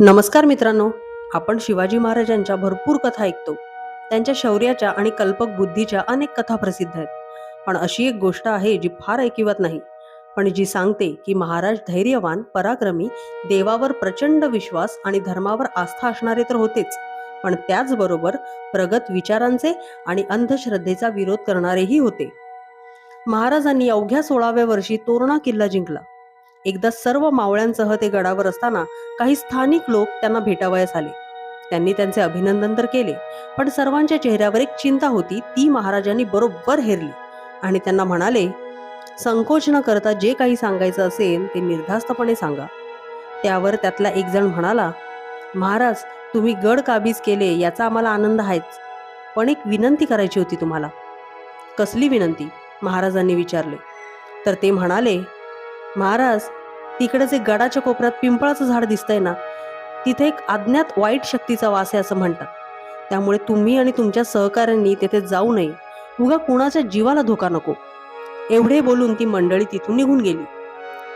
नमस्कार मित्रांनो आपण शिवाजी महाराजांच्या भरपूर कथा ऐकतो. त्यांच्या शौर्याच्या आणि कल्पक बुद्धीच्या अनेक कथा प्रसिद्ध आहेत. पण अशी एक गोष्ट आहे जी फार ऐकिवत नाही. पण जी सांगते की महाराज धैर्यवान पराक्रमी देवावर प्रचंड विश्वास आणि धर्मावर आस्था असणारे तर होतेच. पण त्याचबरोबर प्रगत विचारांचे आणि अंधश्रद्धेचा विरोध करणारेही होते. महाराजांनी अवघ्या सोळाव्या वर्षी तोरणा किल्ला जिंकला. एकदा सर्व मावळ्यांसह ते गडावर असताना काही स्थानिक लोक त्यांना भेटावयास आले. त्यांनी त्यांचे अभिनंदन तर केले पण सर्वांच्या चेहऱ्यावर एक चिंता होती ती महाराजांनी बरोबर हेरली आणि त्यांना म्हणाले संकोच न करता जे काही सांगायचं असेल ते निर्धास्तपणे सांगा. त्यावर त्यातला एक जण म्हणाला महाराज तुम्ही गड काबीज केले याचा आम्हाला आनंद आहेच पण एक विनंती करायची होती तुम्हाला. कसली विनंती? महाराजांनी विचारले. तर ते म्हणाले महाराज तिकडे जे गडाच्या कोपऱ्यात पिंपळाचं झाड दिसतंय ना तिथे एक अज्ञात वाईट शक्तीचा वास आहे असं म्हणतात. त्यामुळे तुम्ही आणि तुमच्या सहकाऱ्यांनी तेथे जाऊ नये. उगा कुणाच्या जीवाला धोका नको. एवढे बोलून ती मंडळी तिथून निघून गेली.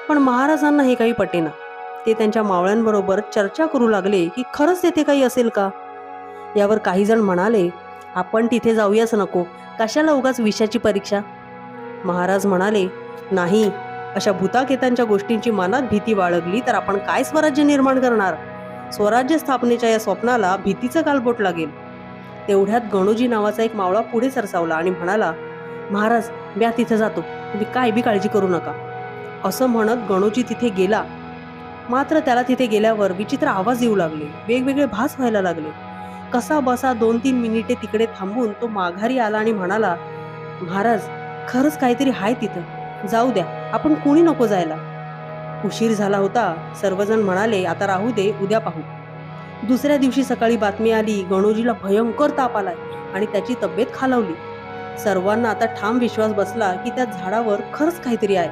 पण महाराजांना हे काही पटेना. ते त्यांच्या मावळ्यांबरोबर चर्चा करू लागले की खरंच तेथे काही असेल का? यावर काही जण म्हणाले आपण तिथे जाऊयाच नको. कशाला उगाच विषाची परीक्षा? महाराज म्हणाले नाही. अशा भूताकेतांच्या गोष्टींची मनात भीती बाळगली तर आपण काय स्वराज्य निर्माण करणार? स्वराज्य स्थापनेच्या या स्वप्नाला भीतीचं कालबोट लागेल. तेवढ्यात गणोजी नावाचा एक मावळा पुढे सरसावला आणि म्हणाला महाराज म्या तिथे जातो. तुम्ही काय बी काळजी करू नका. असं म्हणत गणोजी तिथे गेला. मात्र त्याला तिथे गेल्यावर विचित्र आवाज येऊ लागले. वेगवेगळे भास व्हायला लागले. कसा बसा दोन तीन मिनिटे तिकडे थांबून तो माघारी आला आणि म्हणाला महाराज खरंच काहीतरी हाय तिथं. जाऊ द्या. आपण कुणी नको जायला? उशीर झाला होता. सर्वजण म्हणाले आता राहू दे उद्या पाहू. दुसऱ्या दिवशी सकाळी बातमी आली गणोजीला भयंकर ताप आलाय आणि त्याची तब्येत खालावली. सर्वांना आता ठाम विश्वास बसला की त्या झाडावर खरंच काहीतरी आहे.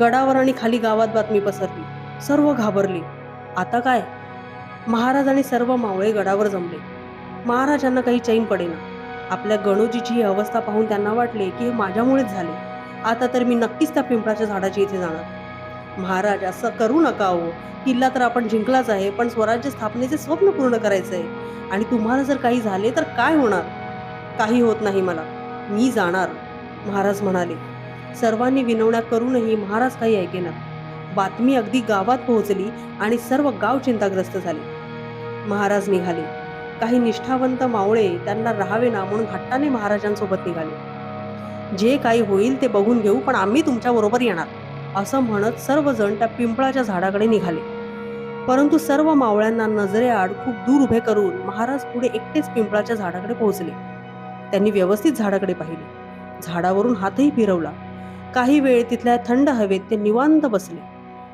गडावर आणि खाली गावात बातमी पसरली. सर्व घाबरले. आता काय? महाराज आणि सर्व मावळे गडावर जमले. महाराजांना काही चैन पडेना. आपल्या गणोजीची ही अवस्था पाहून त्यांना वाटले की हे माझ्यामुळेच झाले. आता तर मी नक्कीच त्या पिंपळाच्या झाडाची इथे जाणार. महाराज असं करू नका हो. किल्ला तर आपण जिंकलाच आहे पण स्वराज्य स्थापनेचे स्वप्न पूर्ण करायचं आहे. आणि तुम्हाला जर काही झाले तर काय होणार? काही होत नाही मला. मी जाणार महाराज म्हणाले. सर्वांनी विनवण्या करूनही महाराज काही ऐकेना. बातमी अगदी गावात पोहोचली आणि सर्व गाव चिंताग्रस्त झाले. महाराज निघाले. काही निष्ठावंत मावळे त्यांना राहावे ना म्हणून हट्टाने महाराजांसोबत निघाले. जे काही होईल ते बघून घेऊ पण आम्ही तुमच्याबरोबर येणार. असं म्हणत सर्वजण त्या पिंपळाच्या झाडाकडे निघाले. परंतु सर्व मावळ्यांना नजरेआड खूप दूर उभे करून महाराज पुढे एकटेच पिंपळाच्या झाडाकडे पोहोचले. त्यांनी व्यवस्थित झाडाकडे पाहिले. झाडावरून हातही फिरवला. काही वेळ तिथल्या थंड हवेत ते निवांत बसले.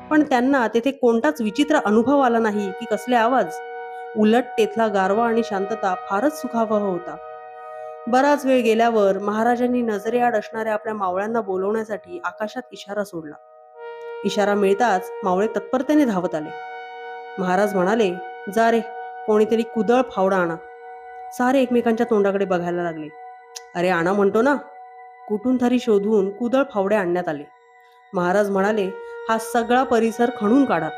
पण त्यांना तेथे कोणताच विचित्र अनुभव आला नाही की कसले आवाज. उलट तेथला गारवा आणि शांतता फारच सुखावह होता. बराच वेळ गेल्यावर महाराजांनी नजरेआड असणाऱ्या आपल्या मावळ्यांना बोलवण्यासाठी आकाशात इशारा सोडला. इशारा मिळताच मावळे तत्परतेने धावत आले. महाराज म्हणाले जा रे कोणीतरी कुदळ फावडा आणा. सारे एकमेकांच्या तोंडाकडे बघायला लागले. अरे आणा म्हणतो ना. कुठून तरी शोधून कुदळ फावडे आणण्यात आले. महाराज म्हणाले हा सगळा परिसर खणून काढा.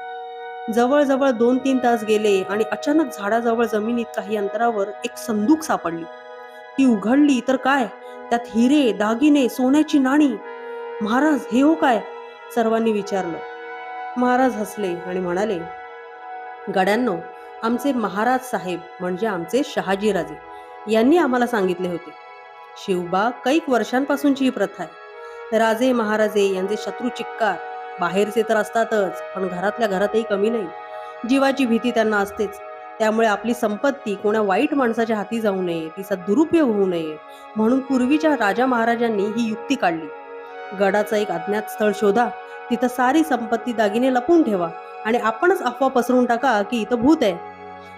जवळजवळ दोन तीन तास गेले आणि अचानक झाडाजवळ जमिनीत काही अंतरावर एक संदूक सापडली. ती उघडली तर काय? त्यात हिरे दागिने सोन्याची नाणी. महाराज हे हो काय? सर्वांनी विचारलं. महाराज हसले आणि म्हणाले गड्यांनो आमचे महाराज साहेब म्हणजे आमचे शहाजीराजे. यांनी आम्हाला सांगितले होते. शिवबा कैक वर्षांपासूनची ही प्रथा आहे. राजे महाराजे यांचे शत्रू चिक्कार. बाहेरचे तर असतातच पण घरातल्या घरातही कमी नाही. जीवाची भीती त्यांना असतेच. त्यामुळे आपली संपत्ती कोणा वाईट माणसाच्या हाती जाऊ नये तिचा दुरुपयोग होऊ नये. म्हणून पूर्वीच्या राजा महाराजांनी ही युक्ती काढली. गडाचं एक अज्ञात स्थळ शोधा तिथं सारी संपत्ती दागिने लपून ठेवा आणि आपणच अफवा पसरून टाका की इथं भूत आहे.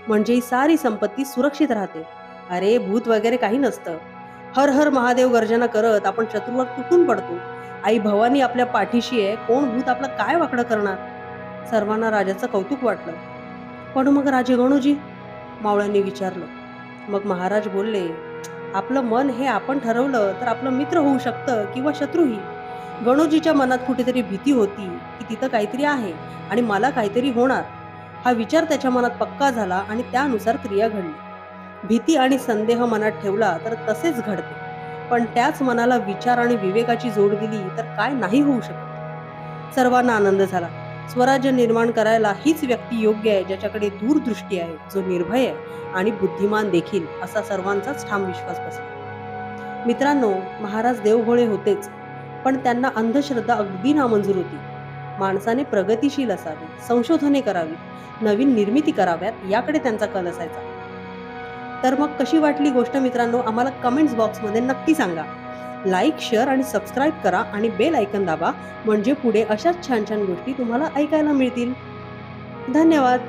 म्हणजे ही सारी संपत्ती सुरक्षित राहते. अरे भूत वगैरे काही नसतं. हर हर महादेव गर्जना करत आपण शत्रूवर तुटून पडतो. आई भवानी आपल्या पाठीशी आहे कोण भूत आपलं काय वाकडं करणार? सर्वांना राजाचं कौतुक वाटलं. पण मग राजे गणूजी? मावळ्यांनी विचारलं. मग महाराज बोलले आपलं मन हे आपण ठरवलं तर आपलं मित्र होऊ शकतं किंवा शत्रूही. गणोजीच्या मनात कुठेतरी भीती होती की तिथं काहीतरी आहे आणि मला काहीतरी होणार. हा विचार त्याच्या मनात पक्का झाला आणि त्यानुसार क्रिया घडली. भीती आणि संदेह मनात ठेवला तर तसेच घडते. पण त्याच मनाला विचार आणि विवेकाची जोड दिली तर काय नाही होऊ शकत. सर्वांना आनंद झाला. स्वराज्य निर्माण करायला हीच व्यक्ती योग्य आहे ज्याच्याकडे दूरदृष्टी आहे जो निर्भय आहे आणि बुद्धिमान देखील असा सर्वांचाच ठाम विश्वास बसला. मित्रांनो महाराज देवभोळे होतेच पण त्यांना अंधश्रद्धा अगदी नामंजूर होती. माणसाने प्रगतिशील असावी संशोधने करावी नवीन निर्मिती कराव्यात याकडे त्यांचा कल असायचा. तर मग कशी वाटली गोष्ट मित्रांनो? आम्हाला कमेंट्स बॉक्समध्ये नक्की सांगा. लाईक शेअर आणि सबस्क्राईब करा आणि बेल ऐकन दाबा म्हणजे पुढे अशाच छान छान गोष्टी तुम्हाला ऐकायला मिळतील. धन्यवाद.